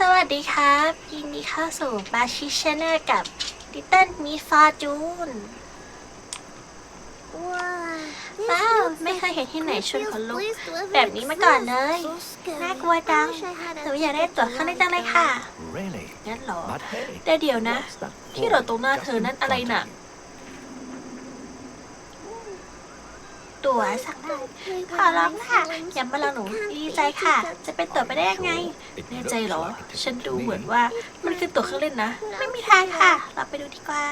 สวัสดีครับยินดีเข้าสู่บาชิชแนลกับ Little Me Fortune ว้าวไม่เคยเห็นที่ไหนชุดขนลุกแบบนี้มาก่อนเลยน่ากลัวจังหนูอยากได้ตั๋วเครื่องเล่นจังเลยค่ะ Really? งั้นเหรอ But hey, แต่เดี๋ยวนะ what's that ที่ for? เราตรงหน้าเธอนั่นอะไรน่ะ ตั๋วสักได้ขอร้องค่ะอย่ามาละหนูดีใจค่ะ จะเป็นตั๋วไปได้ยังไงแน่ใจเหรอ ฉันดูเหมือนว่ามันคือตั๋วเครื่องเล่นนะ ไม่มีทางค่ะ เราไปดูดีกว่า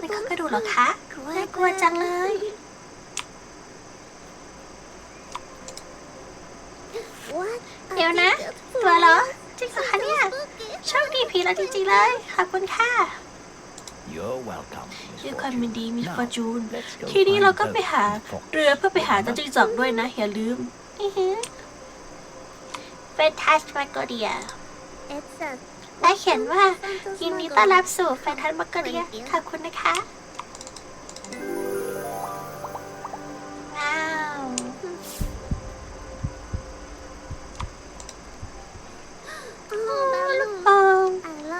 ไม่เข้าไปดูเหรอคะน่ากลัวจังเลยเดี๋ยวนะ ตัวเหรอจริงเหรอคะเนี่ยโชคดีผีแล้วจริงๆเลย ขอบคุณค่ะ ด้วยความ Fortune. ยินดีมี Now, ฟอร์จูน let's go ทีนี้ find เราก็ the ไปหา fox. เรือเพื่อไปหาเจ้าจิ้งจอกด้วยนะ อย่าลืมอือฮึเฟนทัสมาโกเดียและเขียนว่ายินดีต้อนรับสู่แฟนทัสมาโกเดียขอบคุณนะคะ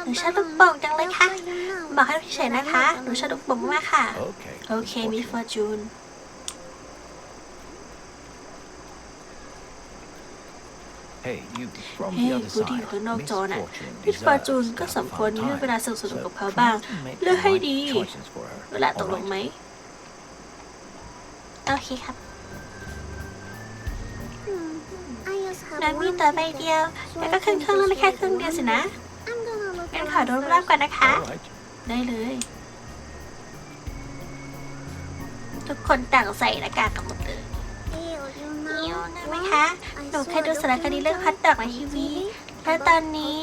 หนูชอบลูกโป่งจังเลยค่ะ บอกให้พี่เฉยๆนะคะ หนูชอบลูกโป่งมากๆค่ะ Okay. โอเคมีฟอร์จูน Hey, you from เฮ้ the ย other ผู้ที่อยู่ side. ข้างนอก Miss จอน่ะ Fortune มิสฟอร์จูน deserves ก็ to สม have ควร fun มีเว time. ลาสนุกสนุก So กับเขาบ้าง try to make เลือก the ให้ right ดี choices for her. เวลาตกลง Alright. ไหม โอเคครับน้ำมีต่อใบเดียว แล้วก็ครึ่งเครื่องแล้วแค่ครึ่งเดียวสินะ งั้นขอดูรอบๆก่อนนะคะ Alright. ได้เลย ทุกคนต่างใส่หน้ากากกันหมดเลยนิวนะไหมคะหนูเคยดูสารคดีเรื่องพัดดอกในทีวี แล้วตอนนี้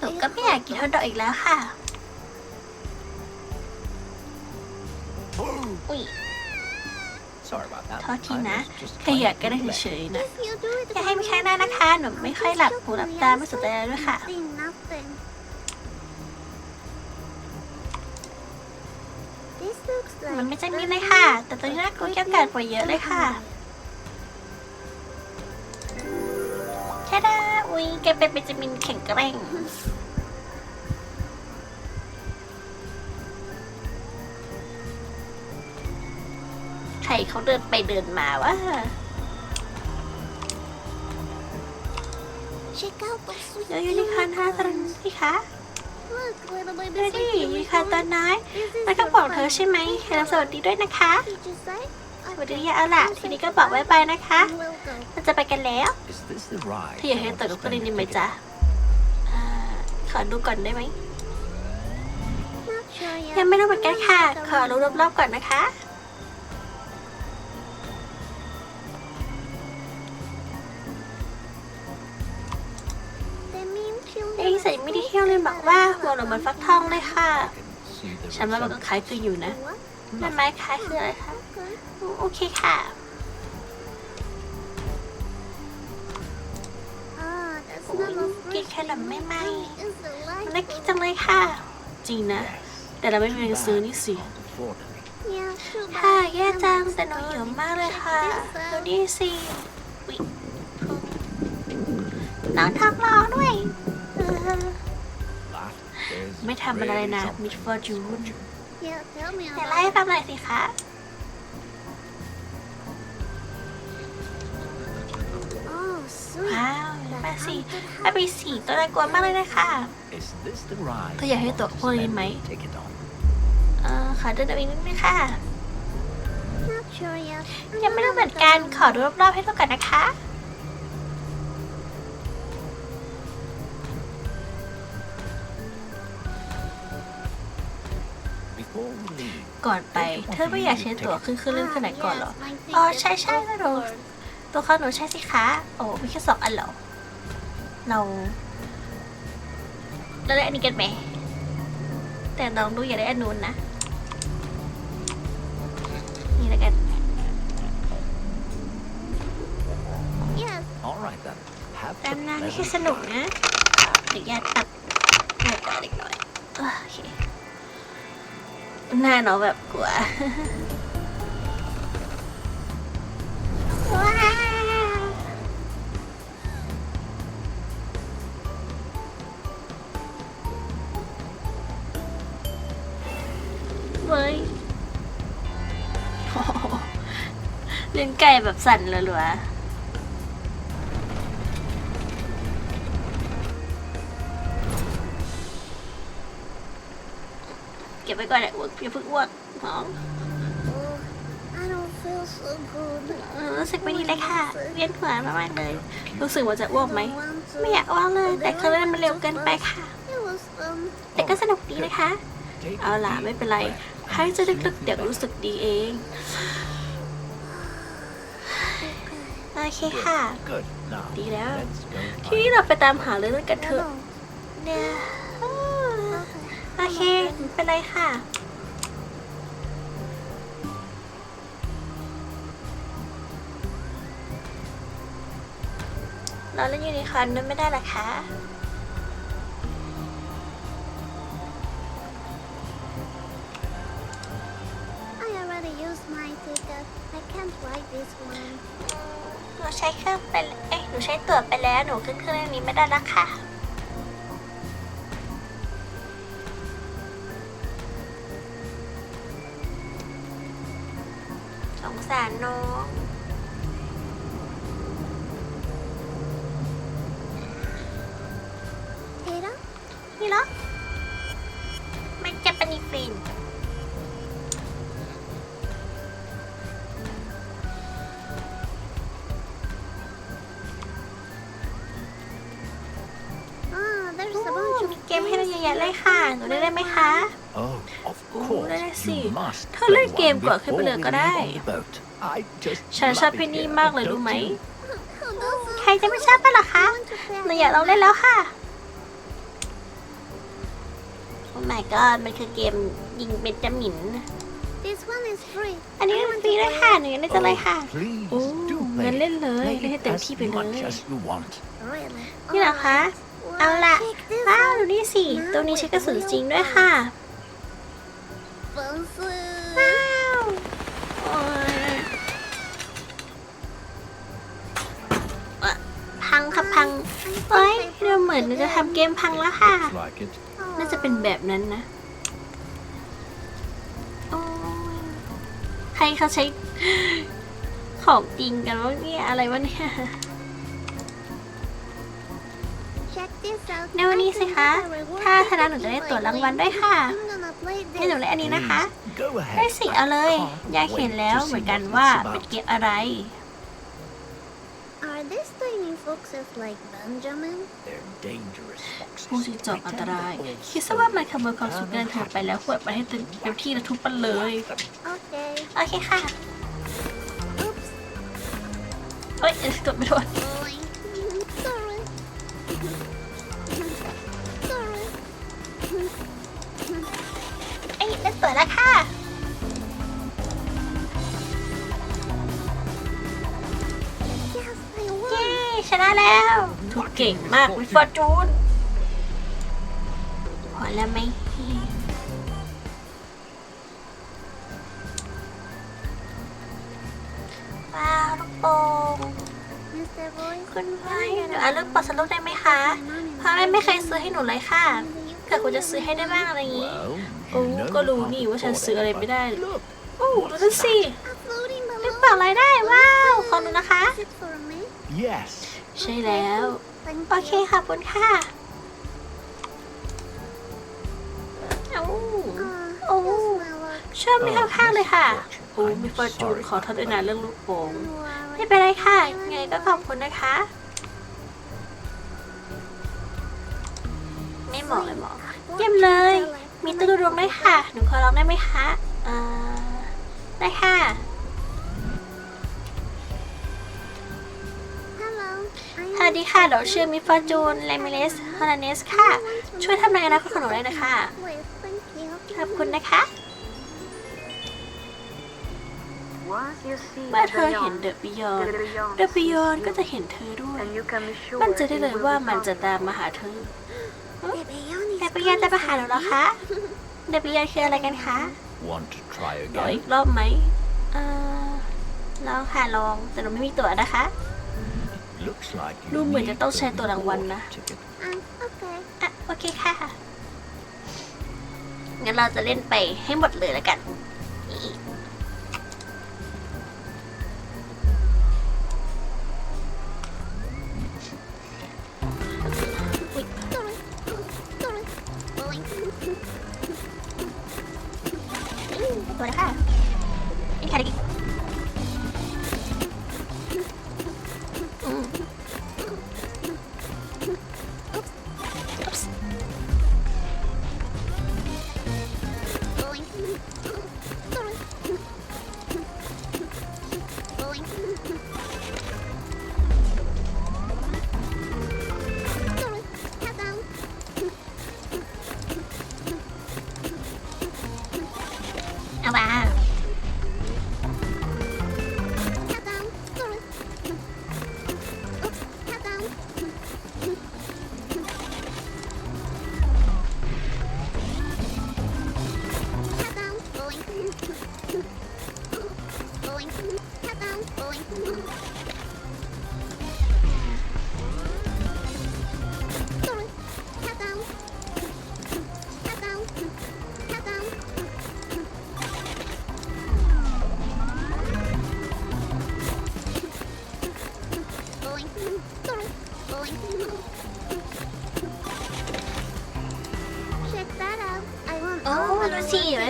หนูก็ไม่อยากกินฮอทดอกอีกแล้วค่ะ อุ้ย Sorry about that. โทษที I นะ was just แค่อยาก trying ก็ to ได้ relax. เฉยๆนะอย่าให้มีครั้งหน้านะคะหนูไม่ค่อยหลับหูหลับตาไม่สนใจอะไรด้วยค่ะ มันไม่ใช่มิดเลยค่ะ แต่ตัวนี้น่ากลัวเกี่ยวกับกว่าเยอะเลยค่ะแค่ด้าอุ้ยแกเป็นเบนจามินแข็งแกร่ง เขาเดินไปเดินมาวะเดี๋ยวยูนิคอนห้าตอนสิคะดูดิยูนิคอร์นตัวน้อยแล้วก็บอกเธอใช่ไหมแล้วสวัสดีด้วยนะคะสวัสดีอย่าเอาล่ะ ทีนี้ก็บอกบายบายนะคะเราจะไปกันแล้ว Is this the ride? ถ้าอยากให้ตัวกก็ spend เล่น your ได้ไหมจ๊ะขอดูก่อนได้ไหมยังไม่รู้เหมือนกันค่ะ ขอรู้รอบๆก่อนนะคะ ไม่ได้เที่ยวเลยบอกว่าหัวหนูเหมือนฟักทองเลยค่ะ ฉันว่ามันก็คล้ายคลึงอยู่นะนั่นไหมคล้ายคืออะไรคะโอเคค่ะกินขนมไม่ไหมมันน่ากินจังเลยค่ะ จริงนะ แต่เราไม่มีเงินซื้อนี่สิค่ะแย่จังแต่หนูหิวมากเลยค่ะดูนี่สิน้องท้องร้อด้วย ไม่ทำอะไร really นะ something, มิดฟอร์จูน Fortune. แต่ไล่าให้ฟังหน่อยสิคะว้าวมาสิมาไปสีตัวน่ากลัวมากเลยนะคะ Is this the ride เธออยากให้ you ตัว want to พวกนี้ spend ไหม your ticket on? เออขอเดินเอาเองนิดนึงค่ะยังไม่รู้เหมือนกันขอดูรอบๆให้ตัวก่อนนะคะ ก่อนไป เธอไม่อยากใช้ตั๋วขึ้นเครื่องเล่นขนาดก่อนเหรอ อ๋อใช่ใช่แล้วหนูตัวเขาหนูใช่สิคะ โอ้มีแค่สองอันเหรอ เราเราได้อันนี้กันไหม แต่ลองดูอย่าได้อันนู้นนะ นี่แล้วกัน all right then. Have ตาม the นั้นไม่ pleasant ใช่สนุกนะเดี๋ยวญาติตัดหน้าตาเล็กน้อยโอเค หน้าน้อแบบกลัว ว้าวเว้ยล่นไก่แบบสั่นเลยหรือ ก็บไว้ก่อนแหละอ้วกอย่าเพิ่งอ้วกหอม I don't feel so good. เออรู้สึกไม่ดีเลยค่ะ เวียนหัวมากๆเลย รู้สึกว่าจะอ้วกไหมไม่อยากอ้วกเลย แต่เครื่องเล่นมันเร็วเกินไปค่ะ It was um แต่ก็สนุกดีนะคะ Take เอา a ล่ะ deep ไม่เป็นไรให้จะลึกๆเดี๋ยวรู้สึกดีเอง โอเคค่ะ Good. Now, ดีแล้ว let's go ทีนี้ find เราไปตามหาเรื่องกันเถอะ hello. เนี่ย Okay. โอ เคไม่เป็นไรค่ะ เราเล่นยูนิคอร์นด้วยไม่ได้หรอคะ I already used my ticket. I can't ride this one. หนูใช้เครื่องไปเอ๊ะหนูใช้ตั๋วไปแล้ว หนูขึ้นเครื่องนี้ไม่ได้ละค่ะ งสารน้อง Ada? นี่เหรอมันจะเป็นอีฟิน Ah, there's a โอ้ bunch มี of เกมให้เราเยอะแยะเลยค่ะ หนูได้เล่นไหมคะ Oh, of Ooh, course. let's see. You must เธอเล่น play เกม one ก่อนขึ้นไป before เลย we ก็ leave ได้ on the boat. I just ฉันชอบ love พี่ it นี่ here, มากเลยรู้ don't ไหม you? Who doesn't? ใครจะไม่ชอบปะล่ะคะ want to play หนูอยากลองเล่นแล้วค่ะ โอ้ my god มันคือเกมยิงเบนจามิน This one is free. อันนี้ I มัน want ฟรี to ด้วย play ค่ะ it. หนูอยากเล่นจังเลยค่ะ Please โอ้ do งั้น play เล่นเลย Play เล่นให้ it เต็ม as ที่ไปเลย much as you want. Really? นี่เหรอคะ Alright. เอา Well, ล่ะ check this ว้าว out. ดูนี่สิตรงนี้ใช้กระสุนจริงด้วยค่ะ เอ้ยดูเหมือนจะทำเกมพังแล้วค่ะ Looks like it. น่าจะเป็นแบบนั้นนะโอ้ยใครเขาใช้ของจริงกันวะเนี่ยอะไรวะเนี่ย Check this out. ในวันนี้สิคะ ถ้าชนะหนูจะได้ตั๋วรางวัลด้วยค่ะ I'm gonna play ให้หนู this. เล่นอันนี้นะคะ Please, go ahead. ได้สิ I เอาเลย can't อยากเห็น wait แล้ว to เหมือน see กัน what ว่า it's เป็น about. เกมอะไร Are these tiny foxes like Benjamin? They're dangerous foxes. ผู้ที่จอกอันตราย Pretend to คิดซะว่ามันขโมยความสุขเดินเธอไปแล้วขวดมาให้เต็มที่และทุบมันเลย Okay. โอเคค่ะ Oops. เอ้ยกดไม่โดน Sorry. Sorry. Sorry. เอ้ยได้ตั๋วแล้วค่ะ นะแล้วทุกเก่งมากวิฟอร์จูนพอแล้วไหมว้าวลูกโป่ง Mr. Voice. คุณพ่อหนูเอาลูกโป่งสนุกได้ไหมคะพ่อแม่ไม่เคยซื้อให้หนูเลยค่ะเกิดคุณจะซื้อให้ได้บ้างอะไรอย่างนี้ Well, you Oh, know ก็รู้ you can't นี่ว่าฉัน afford ซื้ออะไรไม่ได้ everything. Look, โอ้ดูนั่นสิ A floating ลูก balloon. โป่งลอยได้ว้าวขอบคุณนะคะ Is it for me? yes. ใช่แล้ว Thank โอเค you. ขอบคุณค่ะเอ้า Ah, Oh. here's my luck. ชอบไม่เข้าข้างเลยค่ะ Oh, โอ้ I'm มีฟอร์จูน sorry ขอโทษด้วยนะเรื่องลูกโป่ง Don't worry. ไม่เป็นไรค่ะ ไงก็ขอบคุณนะคะ ไม่เหมาะไม่เหมาะเยี่ยมเลย มีตู้ดูดวงด้วยค่ะ หนูขอลองได้ไหมคะเอ่อได้ค่ะ วัสดีค่ะเราชื่อมิฟอร์จูนเลมิเลสฮอลเนสค่ะ ช่วยทำในอนาคตของหนูได้นะคะ Wait, thank you. ขอบคุณนะคะ Once you see เมื่อ the เธอเห็น beyond, เดอะบิยอน the beyond เดอะบิยอนก็จะเห็นเธอด้วย and you can be sure มั่นใจได้ it เลย will ว่า be มันจะ found. ตามมาหาเธอ The beyond is เดอะบิยอนจะมาหาหนูเหรอคะ เดอะบิยอนคืออะไรกันคะ Want to try รออี again? กรอบไหมเอ่อลองค่ะลองแต่หนูไม่มีตั๋วนะคะ Looks like you ดูเหมือนจะ need ต้อง the ใช้ตั๋วรางวัลนะ reward ticket. Um, okay. อะโอเคค่ะ งั้นเราจะเล่นไปให้หมดเลยแล้วกันนี่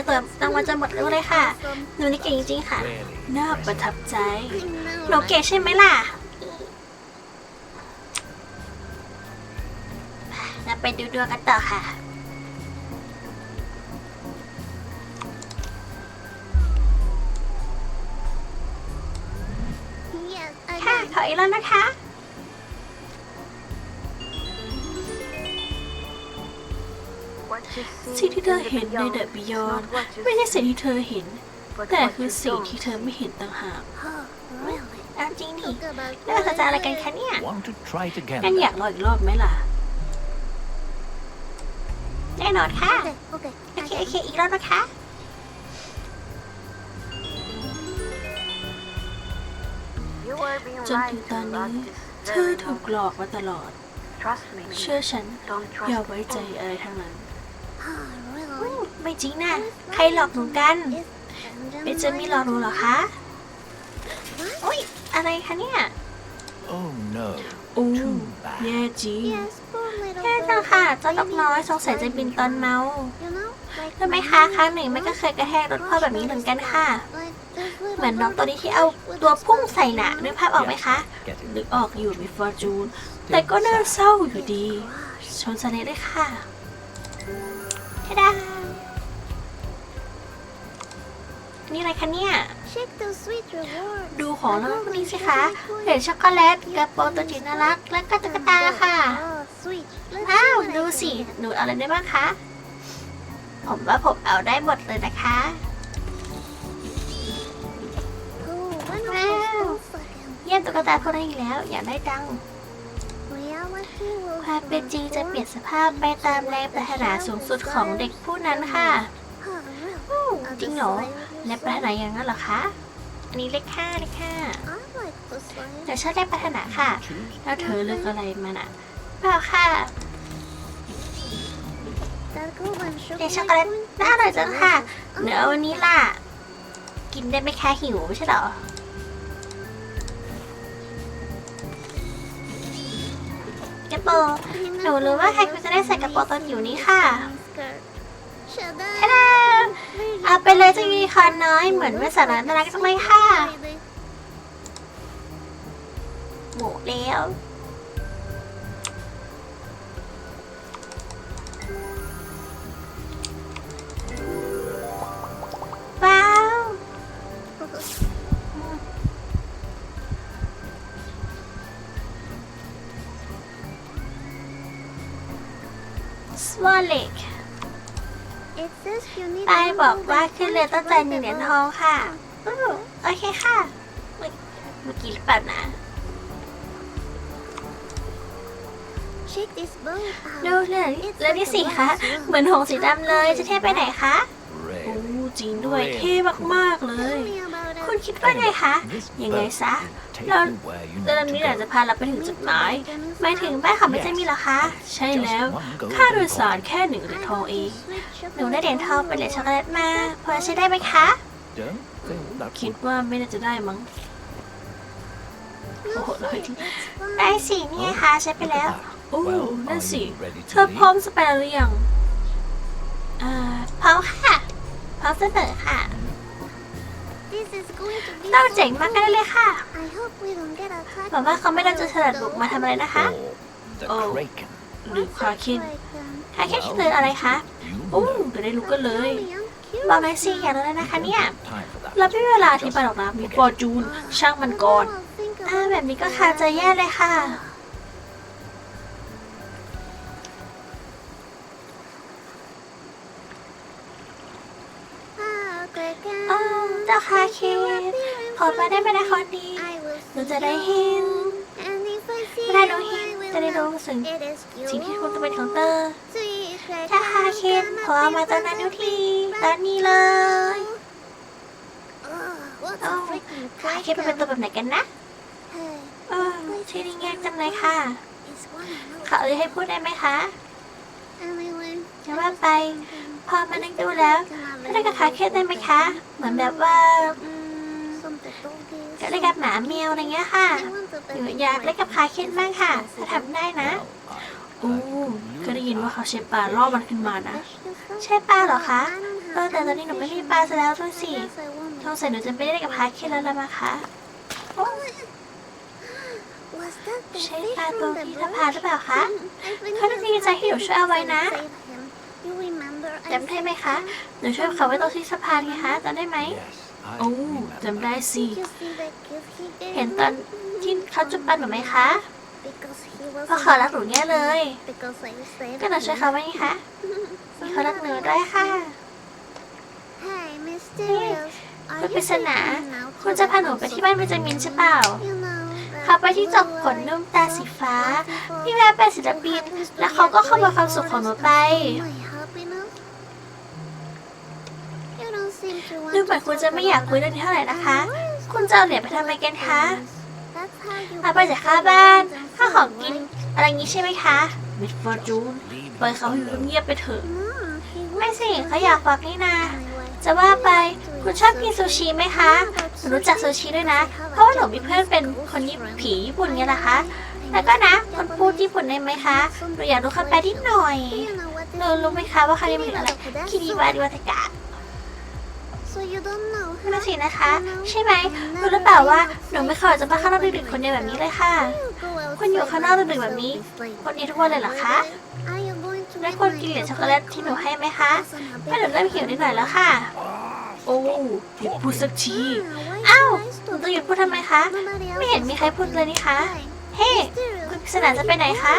เติมรางวัลจะหมดแล้วเลยค่ะ awesome. หนูนี่เก่งจริงๆค่ะ Really น่าประทับใจ I know, หนู right? เก่งใช่ไหมล่ะ เราไปดูดวงกันต่อค่ะ Yes, I ค่ะ know. ขออีกแล้วนะคะ สิ่ง see ที่เธอ in the เห็นใน beyond เดอะบิยอน is not what you ไม่ใช่ see, สิ่งที่เธอเห็น but แต่ what คือ you สิ่ง don't ที่เธอไม่เห็นต่างหาก Oh, really? เอาจริงดิ Talk about แล้วเราจะอะไรกันคะเนี่ย want to try it again? กันอยาก then? รออีกรอบไหมล่ะ แน่นอนค่ะ Okay, okay. โอ I เค get โอ it. เค อีกรอบนะคะ You are being จน lied ถึงต to อน at นี้ this เธอ very ถูก moment. หลอกมาตลอด Trust me. เชื่อฉัน Don't อย่า trust ไว้ใจ me. อะไรทั้งนั้น Oh, อู้ really? ไม่จริงนะใครหลอกหนูกัน Is เป็นเจมี่หลอกหนูเหรอคะอุ้ยอะไรคะเนี่ย Oh no. โอ้ Too bad. แย่จริง Yes, poor little แย่จัง bird. ค่ะเจ้านก Maybe น้อย it's สงสัยจะบินตอนเมา You know, like รู้ไหม my คะ mom ครั้งหนึ่งแม่ก็เคยกระแทกรถพ่อแบบนี้เหมือนกันค่ะ Like this little เหมือนน้อง bird ตัวนี้ที่เอาตัวพุ่งใส่หนะนึกภาพออกไหม Yes, คะ Get it. นึกออกอยู่มีฟอร์จูน แต่ก็น่าเศร้าอยู่ดี ชนสเนเลยค่ะทะดา นี่อะไรคะเนี่ย Check the sweet reward. ดูของรางวัลพวกนี้สิคะเห็นช็อกโกแลตกระโปรงตัวจิ๋วน่ารัก และก็ตุ๊กตาค่ะ Oh, sweet. Let's ว้าว see what I ดู can สิ get. หนูเอาอะไรได้บ้างคะ ผมว่าผมเอาได้หมดเลยนะคะ Oh, one of Wow. those seconds. เยี่ยมตุ๊กตาพวกนั้นอีกแล้ว อยากได้จัง Reality will ความเป็นจริงจะเปลี่ยนสภาพไปตามแรงปรารถนาสูงสุดของเด็กผู้นั้นค่ะ Oh, really? อู้ I'll จริงเหรอ และปรารถนาอย่างนั้นเหรอคะ อันนี้เลขห้าเลขห้า I like the slay. แต่ชอบเลปรารถนาค่ะ แล้วเธอเลือกอะไรมันอะเปล่าค่ะเด็กช็อกโกแลตน่าอร่อยจังค่ะเนื้อวันนี้ล่ะ กินได้ไหมคะหิวใช่เหรอกระโปรงหนูรู้ว่าใครควรจะได้ใส่กระโปรงตอนอยู่นี้ค่ะ ทะดาเอาไปเลยเจะยูนิคอร์นน้อย เหมือนเป็นสัตว์น่ารักจังเลยค่ะหมูแล้วว้าว สวอลเล็ก ป้าย one บอก golden ว่าขึ้นเรือ coin ต้อง to จ่าย ride หนึ่ง the เหรียญ boat. ทองค่ะอู้โอเคค่ะเมื่อเมื่อกี้หรือเปล่านะ Check this boat out. ดูเรือเรือที่สี่คะ เหมือนหงส์สีดำเลยจะเท่ไปไหนคะ โอ้ Really. จริงด้วยเท่มากๆเลย Tell me about it. คุณคิดว่าไงคะ This ยังไง boat ซะ will take เรา you where you เรือ need ลำนี้ to อาจจะ go. พาเราไปถึงจุดหมายหมายถึงบ้านของไม่ใช่มีเหรอคะ ใช่แล้วค่าโดยสารแค่หนึ่งเหรียญทองเองหนูได้เหรียญทองเป็นเหรียญช็อกโกแลตมาพอจะใช้ได้ไหมคะ Don't think that คิด would ว่าไม่น่าจะได้มั้งโอ้โหเลยจริง It's ได้ fine. สินี่ไงคะใช้ไปแล้วโอ้ Well, นั่น are สิ you ready เธ to อพร้อม leave? สเปนหรือยังอ่าพร้อมค่ะพร้อมเสนอค่ะ This is going to be ต้อง so เจ๋งมากกันเลยค่ะ I hope we don't get attacked หวังว่าเขาไม่ได้จะฉลาดบุกมาทำอะไรนะคะ Or the Oh. Kraken. หรือคาคิน Like, um, คาคินคืออะไรคะ You โอ้ know. เดี๋ยวได้รู้กันเลย Mommy, I'm บอก curious หน่อยสิอยากรู้เลยนะคะเนี่ย Time for that. เราไม่มีเวลาที่ไปหรอกนะมีฟอร์จูนช่างมันก่อน I'll think อ่า about แบบนี้ก็ it คาใจแย่เลยค่ะ เจ้าคาคินขอมาได้ไหมนะคนดี I will หนู see จะได้เห็น you. And if I see ไม่ได้ you, รู้เห็น I will จะได้รู้ know สิ่ง it is you. สิ่งที่คุณจะเป็นของเตอร์ Sweet Kraken, ถ้าคาคิน come ขอเอา up มา with ตอนนั้น a ทุกที big ตอนนี้เลย Oh, what เอ้า freaking ขาเคสเป็นตัวแบบไหนกันนะ Hey, เออชื่อนี้ยากจังเลยค่ะ it's one of เขาเอ่ยให้พูดได้ไหมคะ Anyway, จะว่าไป พอมานึกดูแล้ว ก็ได้กับขาเคสได้ไหมคะ เหมือนแบบว่าอืม something doggies. ก็เล่นกับหมาแมวอะไรเงี้ยค่ะ I want to หนู be อยากเล่นกับขาเคสบ้างค่ะถ้าทำได้นะ Well, I, โอ้ I ก็ได้ยินว่าเขาใช้ปลาล่อมันขึ้นมานะ ใช่ปลาเหรอคะเออแต่ตอนนี้หนูไม่มีปลาซะแล้วด้วยสิ Yes, I want สงสัยหนูจะไม่ได้กับขาเคสแล้วละมั้งคะโอ้ Was that the ใช่ fish ปลาตัว from the ที่ boat? สะพานหรือเปล่าคะ I think เขาดีใจที่หนูช่วยเอาไว้นะ save him. You remember I จำได้ไหม saved คะ him? หนูช่วยเขาไว้ตรงที่สะพานไงคะจำได้ไหม yes, I โอ้ remember. จำได้สิ Did you see the gift he gave เห็น me? ตอนที่เขาจุบปันหนูไหมคะ Because he was เพราะเขารักหนูเนี่ยเลย Because I saved ก็หนูช่วยเขาไว้นี่คะมีเขารักหนูด้วยค่ะ Hey, mysterious. คุณ Are ปริ you ศนา taking me now คุณ to จะ the พาหนูไปที่บ้านเบนจามินใช่เปล่า You know, that เขาไปที่จกขนนุ่มตาสีฟ้า พี่แม่เป็นศิลปิน แล้วเขาก็ขโมยความสุขของหนูไป ดูเหมือนคุณจะไม่อยากคุยเรื่องนี้เท่าไหร่นะคะ คุณจะเอาเหรียญไปทำไมกันคะเอาไปจากค่าบ้านค่าของกินอะไรงี้ใช่ไหมคะมิดฟอร์จูนปล่อยเขาอยู่เงียบไปเถอะ ไม่สิเขาอยากฟักนี่นา จะว่าไปคุณชอบกินซูชิไหมคะหนูรู้จักซูชิด้วยนะ เพราะว่าหนูมีเพื่อนเป็นคนญี่ปุ่นผีญี่ปุ่นไงล่ะคะ แล้วก็นะคนพูดญี่ปุ่นได้ไหมคะหนูอยากรู้คำแปลนิดหน่อยหนูรู้ไหมคะว่าคำนี้มันถึงอะไรคิริวาดิวัตกะ So you don't know, นั่น huh? สินะคะ ใช่ไหมรู้หรือเปล่าว่าหนูไม่เคยจะมาข้างนอกดึกๆคนเดียวแบบนี้เลยค่ะคุณอยู่ข้างนอกดึกๆแบบนี้ คนนี้ทุกวันเลยเหรอคะและคุณกินเหรียญช็อกโกแลตที่หนูให้ไหมคะแม่หนูเริ่มหิวนิดหน่อยแล้วค่ะ โอ้หยุดพูดสักทีอ้าวหนูต้องหยุดพูดทำไมคะ ไม่เห็นมีใครพูดเลยนี่คะ เฮ้คุณปริศนาจะไปไหนคะ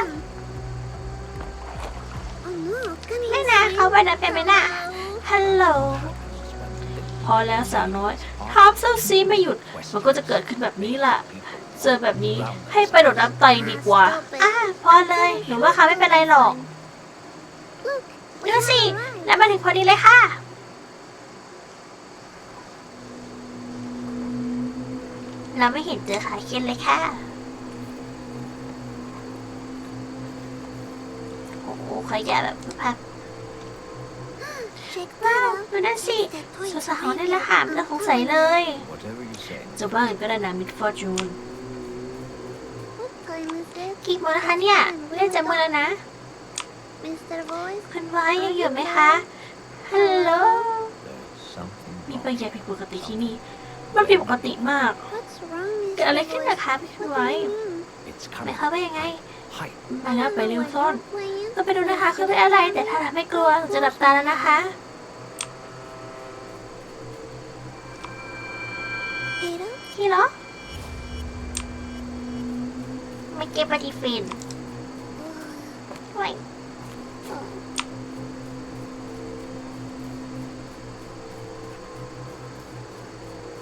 ไม่นะเขาไปนะเป็นไหมน่ะฮัลโหล พอแล้วสาวน้อยทอมเซาซีไม่หยุด มันก็จะเกิดขึ้นแบบนี้ล่ะเจอแบบนี้ให้ไปโดดน้ำไตดีกว่าอ่าพอเลยหนูว่าเขาไม่เป็นไรหรอกดูสิแล้วมาถึงพอดีเลยค่ะ เราไม่เห็นเจอขาเคนเลยค่ะ โอ้โหขยะแบบพับ ว้าวดูนั่นสิสาวสาวได้ละหามจะสงสัยเลย Whatever you say. จะว่ากันก็ได้นะมิดฟอร์จูนกี่โมงแล้วคะเนี่ยเล่นจะมือแล้วนะ Mr. Voice คุณไว้ยังอยู่ไหมคะฮัลโหล There's something มี wrong. บางอย่างผิดปกติที่นี่มันผิดปกติมาก What's wrong, Mr. เกิดอะไรขึ้นนะคะพี่คุณไว้ It's หมาย coming. ความว่ายังไง Hide. มาแล้วไปเร็วซ่อนก็ไปดูนะคะคือเป็นอะไรแต่ถ้าทำให้กลัวหนูจะหลับตาแล้วนะคะี่เหรอ ไม่เก็บปฏิฟินไว้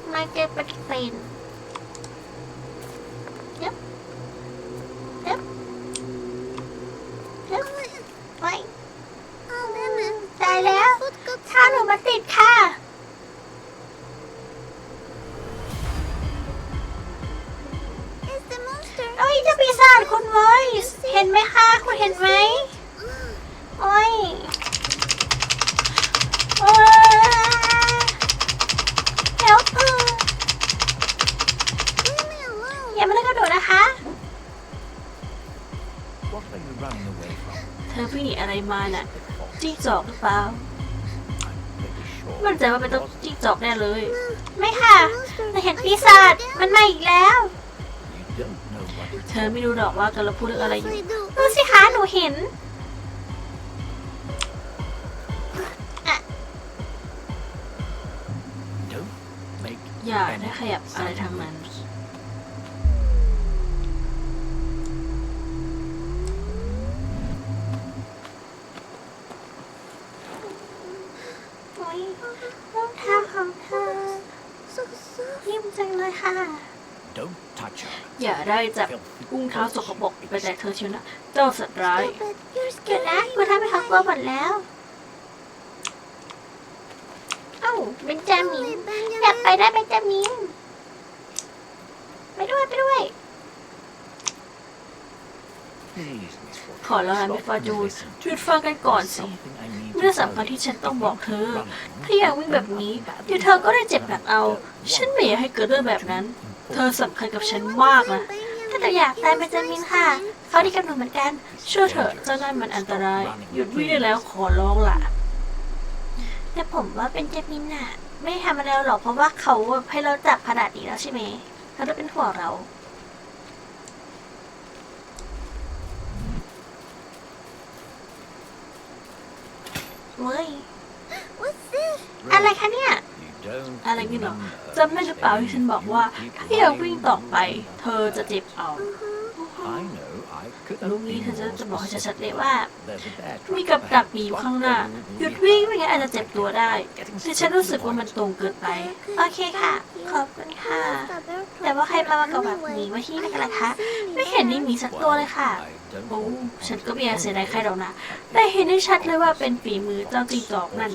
ไม่เก็บปฏิฟิน เธอวิ่งหนีอะไรมาน่ะจิ้งจอกหรือเปล่า I'm pretty sure. มั่นใจว่าเป็นต้องจิ้งจอกแน่เลย ไม่ค่ะเราเห็นปีศาจมันมาอีกแล้ว You don't know what you're เธอไม่รู้หรอกว่ากำลังพูดเรื่องอะไรอยู่ I do. ดูสิคะหนูเห็น Don't make อย่า any ได้ขยับอะไรทางนั้น sounds. โอ้ยรองเท้าของเธอ So soft. นิ่มจังเลยค่ะ Don't touch her. อย่า ได้จับอุ้งเท้าสกปรกไปแต่เธอเชียวนะเจ้าสัตว์ร้าย Stop it. You're เกิด scaring นะคุณทำให้เขากลัวหมดแล้ว เอ้าเบนจามินอยากไปได้เบนจามินไปด้วยไปด้วย Please, Miss Fortune, ขอร้องนะ stop มิฟอร์จูน and listen หยุดฟังกันก่อน There's สิ something I need เรื่อง to สำคัญ tell ที่ you. ฉันต้องบอกเธอ Running ถ้าอยากวิ่งแบบนี้เดี๋ยวเธอก็ได้เจ็บหนักเอา ฉันไม่อยากให้เกิดเรื่องแบบนั้น เธอสำคัญกับฉันมากนะ ถ้าเราอยากตายเบนจามินค่ะ เขาดีกับหนูเหมือนกันเชื่อเถอะเจ้านั่นมันอันตราย หยุดวิ่งได้แล้วขอร้องล่ะ แต่ผมว่าเบนจามินน่ะไม่ได้ทำอะไรเราหรอกเพราะว่าเขาให้เราจับขนาดนี้แล้วใช่ไหมเขาต้องเป็นห่วงเรา เว้ย What's this? อะไรคะเนี่ย You don't อะไรนี่เหรอจำได้หรือเปล่าที่ฉันบอกว่า ถ้าอยากวิ่งต่อไป เธอจะเจ็บเอาลูกนี้เธอจะจะบอกให้ชัดๆเลยว่า มีกับดักมีอยู่ข้างหน้า หยุดวิ่งไม่งั้นอาจจะเจ็บตัวได้แต่ฉันรู้สึกว่ามันตรงเกินไป โอเคค่ะ ขอบคุณค่ะ แต่ว่าใครมามากับแบบหมีมาที่นี่กันล่ะคะ ไม่เห็นนี่มีสักตัวเลยค่ะ โอ้ ฉันก็ไม่อยากเสียดายใครหรอกนะ แต่เห็นได้ชัดเลยว่าเป็นฝีมือเจ้าจิงจอกนั่น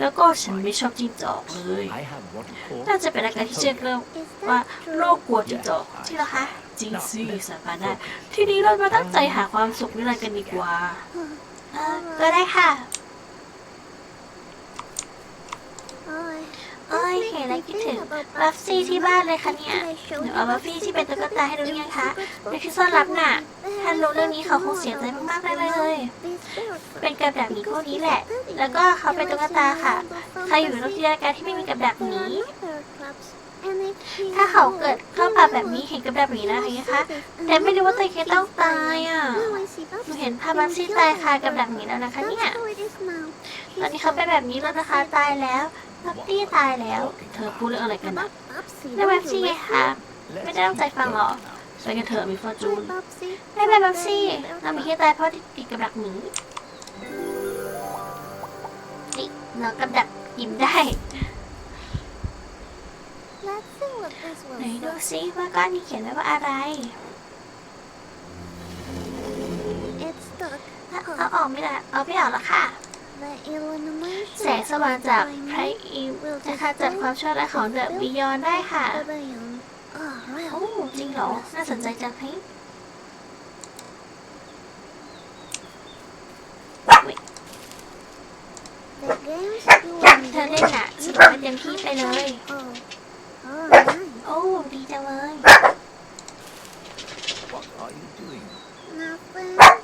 แล้วก็ฉันไม่ชอบจิงจอกเลย I have what you call น่าจะเป็นอาการที่เชื่อเรื่องว่าโรคกลัวจิงจอกจริงเหรอคะจริงสิสาบานได้ทีนี้เรามาตั้งใจหาความสุขนิรันดร์กันดีกว่าเออก็ได้ค่ะ เอ้ยเห็นแล้วคิดถึงบัฟซี่ที่บ้านเลยค่ะเนี่ยหนูเอาบัฟฟี่ที่เป็นตุ๊กตาให้ดูยังคะในที่ซ่อนลับน่ะถ้ารู้เรื่องนี้เขาคงเสียใจมากๆเลยเลย เป็นกับดักหมีพวกนี้แหละ แล้วก็เขาเป็นตุ๊กตาค่ะ ใครอยู่ในโลกจินตนาการที่ไม่มีกับดักหมีถ้าเขาเกิดเข้าป่าแบบนี้เห็นกับดักหมีนะอะไรเงี้ยคะ แต่ไม่รู้ว่าตัวเองต้องตายอะหนูเห็นภาพบัฟซี่ตายคากับดักหมีแล้วนะคะเนี่ย ตอนนี้เขาเป็นแบบนี้แล้วนะคะตายแล้ว บัฟตี้ตายแล้ว เธอพูดเรื่องอะไรกันนะแล้วบัฟซี่ไงคะ Let's ไม่ได้ตั้งใจฟังหรอไปกันเถอะมีฟอร์จูนไม่เป็นบัฟซี่เรามีที่ตายเพราะติดกับดักหมีนี่เรากับดักยิ้มได้ไหนดูซิว่าก้อนนี้เขียนไว้ว่าอะไรเอาเอาออกไม่ได้เอาไม่ออกหรอกค่ะ แสงสว่างจากพระอินทร์จะขจัดความชั่วร้ายของเดอะบิยอนได้ค่ะ โอ้ จริงเหรอ น่าสนใจจังเฮ้ยอุ๊ยเธอเล่นน่ะสนุกให้เต็มที่ไปเลย โอ้ดีจังเลย What are you doing? So,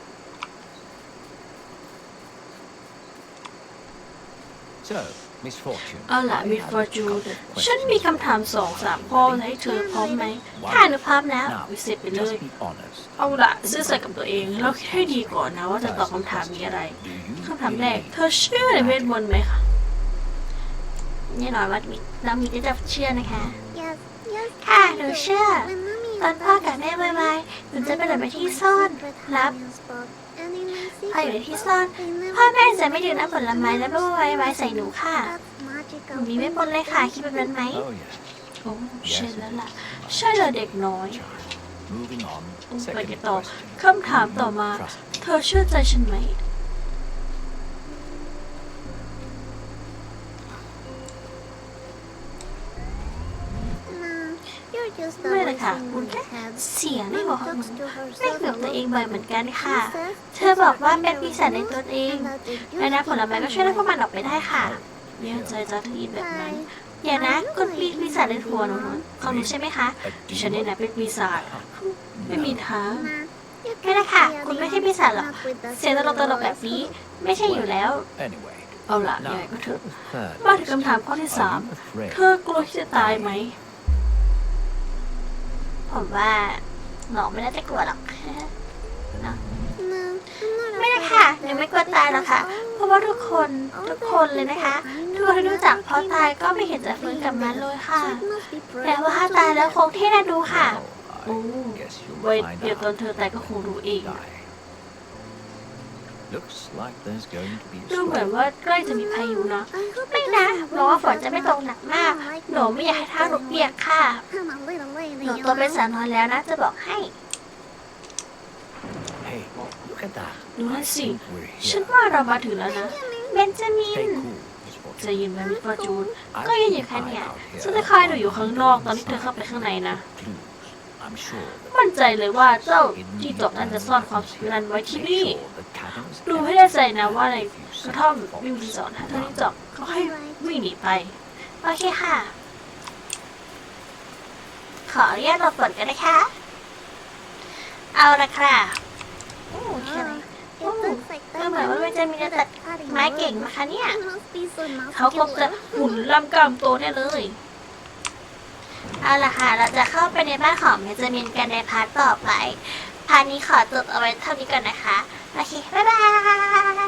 เอาล่ะ I มี have ฟอร์จูน a couple of ฉัน questions มีคำถามสองสามข้อให้เธอพร้อมไหมค่ะหนูพร้อมแล้ว Now, วิเศษไปเลย just be honest. เอาล่ะซื่อสัตย์กับตัวเองแล้วคิดให้ดีก่อนนะว่าจะตอบคำถามนี้อะไร Do you คำถามแรก believe เธอเชื่อในเวทมนต์ไหมคะแน่นอนว่ามีเรามีที่จะเชื่อนะคะ ค่ะหนูเชื่อ ตอนพ่อกับแม่บายๆหนูจะไปหลบไปที่ซ่อนลับพออยู่ในที่ซ่อน พ่อแม่จะไม่ดื่มน้ำผลไม้และไม่ไว้ไว้ใส่หนูค่ะหนูมีไม่ปนเลยค่ะคิดแบบนั้นไหม Oh, yes. โอ้ใช่แล้วล่ะใช่เลยเด็กน้อย Child. Moving on. ไป Second กันต่อ question. คำถามต่อมา Trust me. เธอเชื่อใจฉันไหม ไม่เลยค่ะคุณแค่เสียงในไม่หับวอกของหนูไม่ไม่เกืเกืออบบตัตัววเอเองงบ่บ่ออยยเหเหมืมืออนนกักันนค่ะค่ะ เธเธออบบออกกว่าว่าเป็เป็นนปีปีศาศาจจในในตัตัววเอเองงแม่นะผลไม้ก็ช่วยได้พวกมันออกไปได้ค่ะเลี้ยงใจจะทีแบบนั้นอย่านะคุณปีปีศาจในหัวหนูของหนูใช่ไหมคะ A ฉันนี่นะเป็นปีศาจไม่มีทางไม่ละค่ะ คุณไม่ใช่ปีศาจหรอกเสียงตลกตลกๆแบบนี้ ไม่ใช่อยู่แล้ว Anyway. เอาล่ะยัง Now, ไงก็เถอะ third มาถึงคำถามข้อที่สาม Are you afraid? เธอกลัวที่จะตายไหม ผมว่าหนองไม่น่าจะกลัวหรอกไม่ละค่ะหนูไม่กลัวตายหรอกค่ะ เพราะว่าทุกคนทุกคนเลยนะคะทุกคนที่รู้จักพอตายก็ไม่เห็นจะฟื้นกลับมาเลยค่ะแปลว่าถ้าตายแล้วคงเท่น่าดูค่ะ Well, I โอ้ guess you'll ไว้ find เดี๋ยวตอน out เธอตายก็คงรู้เอง die. Looks like there's going to be a ดูเหมือน storm. ว่าใกล้จะมีพายุนะไม่นะเพราะว่าฝนจะไม่ตกหนักมาก หนูไม่อยากให้ท้าหนูเปียกค่ะ หนูโตัวเป็นสาวน้อยแล้วนะ จะบอกให้ Hey, look at that. ดูนั่น I สิ think we're ฉัน here. ว่าเรามาถึงแล้วนะ เบนจามิ Stay น cool, Miss Fortune. ใจเย็นไหมมิสฟอร์จูน I'll ก็ยังอ keep ยู่แค่ an เนี่ย eye out ฉัน here จะคอยดูอยู่ข้างนอกตอนที่เธอเข้าไปข้างในนะ Clues. I'm sure that มั่นใจเลยว่าเจ้าที่จบนั้นจะซ่อนความลับนั้นไว้ที่ make นี่ sure the cabins ดูให้แน่ใจนะว่าในกระท่อมไม่มีสอนหาเท่านี้จบเขาให้วิ่งหนีไป โอเคค่ะ ขออนุญาตหลบฝนกันนะคะ เอาละค่ะโอ้แค่ไหน It looks like ก็เหมือนว่ามันจะมีแต่ไม้เก่งนะคะเนี่ย It must be so เขาคงจะ muscular. หุ่นล่ำกล้ามโตแน่เลย เอาละค่ะ เราจะเข้าไปในบ้านของเมจามินกันในพาร์ทต่อไป พาร์ทนี้ขอจบเอาไว้เท่านี้ก่อนนะคะ โอเค บ๊ายบาย